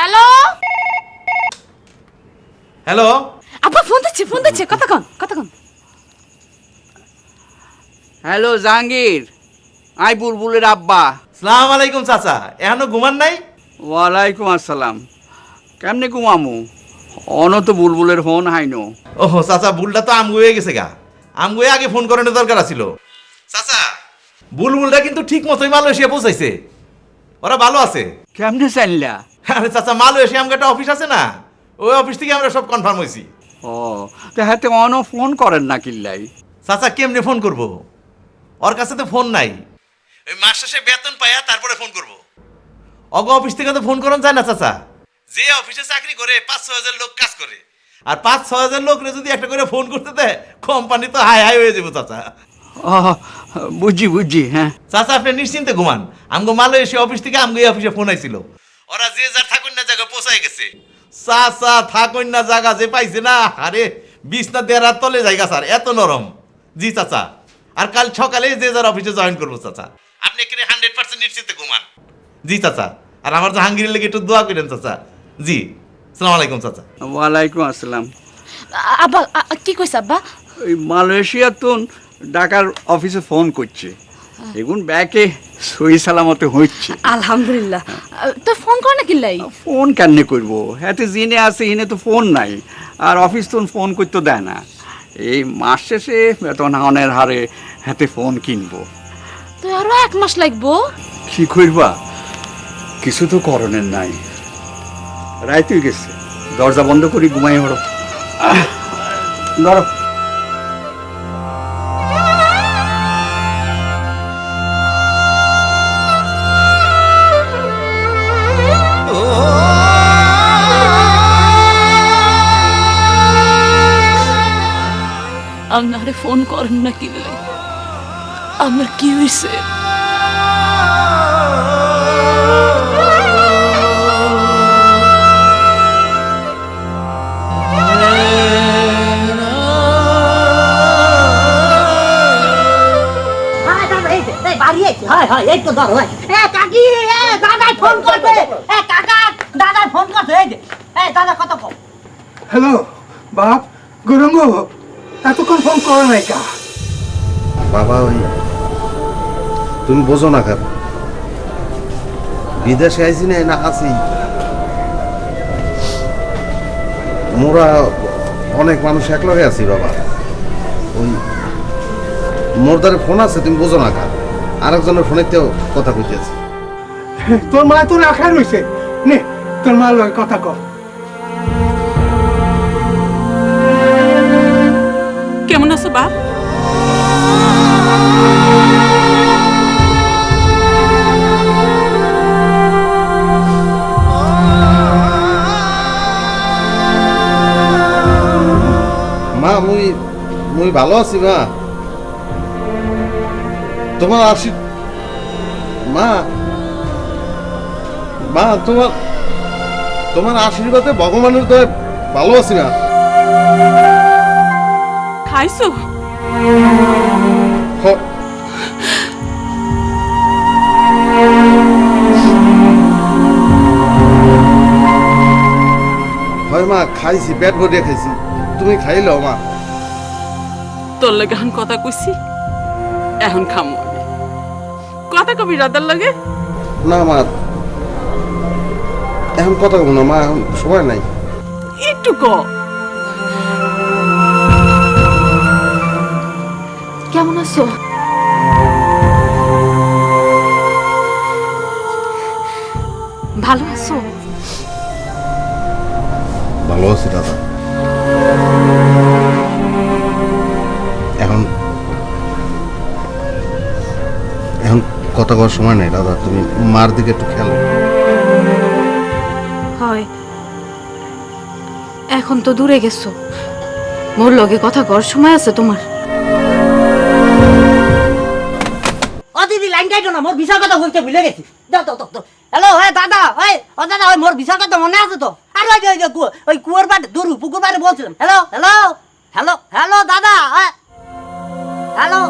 Hello hello আব্বা phone দিচ্ছে phone দিচ্ছে কতক্ষণ কতক্ষণ হ্যালো জাহাঙ্গীর আই বুলবুলের আব্বা সালাম আলাইকুম চাচা এখনও ঘুমান নাই? ওয়ালাইকুম আসসালাম কেমনে ঘুমামু? অন তো বুলবুলের ফোন হাইনো। ওহো চাচা বুলটা তো আমগু হয়ে গেছে গা। আমগু হয়ে আগে ফোন করানোর দরকার ছিল চাচা বুলবুলটা কিন্তু ঠিক মতোই মালয়েশিয়া পৌঁছাইছে। ওরা ভালো আছে। কেমনে চাইলা আরে চাচা মালয়েশিয়া আমগো একটা অফিস আছে না? ওই অফিস থেকে আমরা সব কনফার্ম হয়েছি। ও তো হাতে অন ফোন করেন না কিল্লাই। চাচা কেমনে ফোন করব? ওর কাছে তো ফোন নাই। ওই মাস শেষে বেতন পাইয়া তারপরে ফোন করব। অগ অফিস থেকে তো ফোন করন যায় না চাচা। যে অফিসে চাকরি করে পাঁচ ছ হাজার লোক কাজ করে। আর পাঁচ ছ হাজার লোক যদি একটা করে ফোন করতে দেয় কোম্পানি তো হাই হাই হয়ে যাব চাচা। ও বুঝি বুঝি হ্যাঁ। চাচা আপনি নিশ্চিন্তে ঘুমান। আমগো মালয়েশিয়া অফিস থেকে আমগো এই অফিসে ফোন আইছিল। ওরা যে যার থাকুন না জায়গা পৌঁছাই গেছে। চাচা থাকুন না জায়গা যে পাইছে না। আরে বিছনা দেড়ার তলে জায়গা স্যার এত নরম। জি চাচা। আর কাল সকালে যে যার অফিসে জয়েন করব চাচা। আপনি এখানে হান্ড্রেড পার্সেন্ট নিশ্চিন্তে ঘুমান। জি চাচা। আর আমার জাহাঙ্গীরের লেগে একটু দোয়া করেন চাচা। জি সালাম আলাইকুম চাচা। ওয়ালাইকুম আসসালাম। আব্বা কি কইছ আব্বা? ওই মালয়েশিয়া তো ঢাকার অফিসে ফোন করছে। এগুন ব্যাকে সই সালামতে হচ্ছে আলহামদুলিল্লাহ। তো ফোন কর না কিল্লাই? ফোন কেমনে করব? হাতে জিনে আছে ইনে তো ফোন নাই। আর অফিস তো ফোন করতে দেয় না। এই মাস শেষে বেতন হাওনের হারে হাতে ফোন কিনবো। তো আরও এক মাস লাগবো? কি করবা কিছু তো করণের নাই। রাইতুই গেছে। দরজা বন্ধ করি ঘুমাই হলো। ধরো। আপনারে ফোন করেন না কিল্লাই আমার কি হয়েছে হ্যাঁ, দাদা, এই যে, বাড়ি এসে, হয়, হয়, এই তো ধরো, হয়। এ, কাকি, এ, ফোন করছে। এ, কাকা, দাদাই ফোন করছে, এই যে। এই, দাদা, কত কও? হ্যালো বাপ গৌরঙ্গ এতক্ষণ ফোন করো নাই কা? বাবা ওই তুমি বোঝো না কেন? বিদেশে আইসি না না আছি। মোরা অনেক মানুষ একলগে আছি বাবা। ওই মোর দ্বারে ফোন আছে তুমি বোঝো না কেন? আরেকজনের ফোনেতেও কথা কইতেছি তোর মা তো রাখা রয়েছে নে তোর মা লয় কথা কর মুই ভালো আছি মা। তোমার আশি মা। মা তোমার তোমার আশীর্বাদে ভগবানের দয়ে ভালো আছি না খাইছো? হয় মা খাইছি পেট ভরিয়ে খাইছি। তুমি খাইলো মা। তোর লগে এখন কথা কইছি? এখন খামো কথা কবি রাদার লগে? না মা। এখন কথা কব না মা এখন সময় নাই। একটু ক। কেমন আছো? ভালো আছো? ভালো আছি দাদা কথা কওয়ার সময় নেই দাদা তুমি মার দিকে একটু খেয়াল হয় এখন তো দূরে গেছো মোর লগে কথা কর সময় আছে তোমার ও দিদি, লাইন কাইটো না, মোর ভিসার কথা বলতে ভুলে গেছি। দাও, দাও, দাও। হ্যালো, এ, দাদা, এ, ও দাদা, ওই মোর ভিসার কথা মনে আছে তো? আর ওই যে, ওই ওই কুয়োর পাড়ে, দূর, পুকুর পাড়ে বলছিলাম। হ্যালো, হ্যালো, হ্যালো, হ্যালো, দাদা, এ, হ্যালো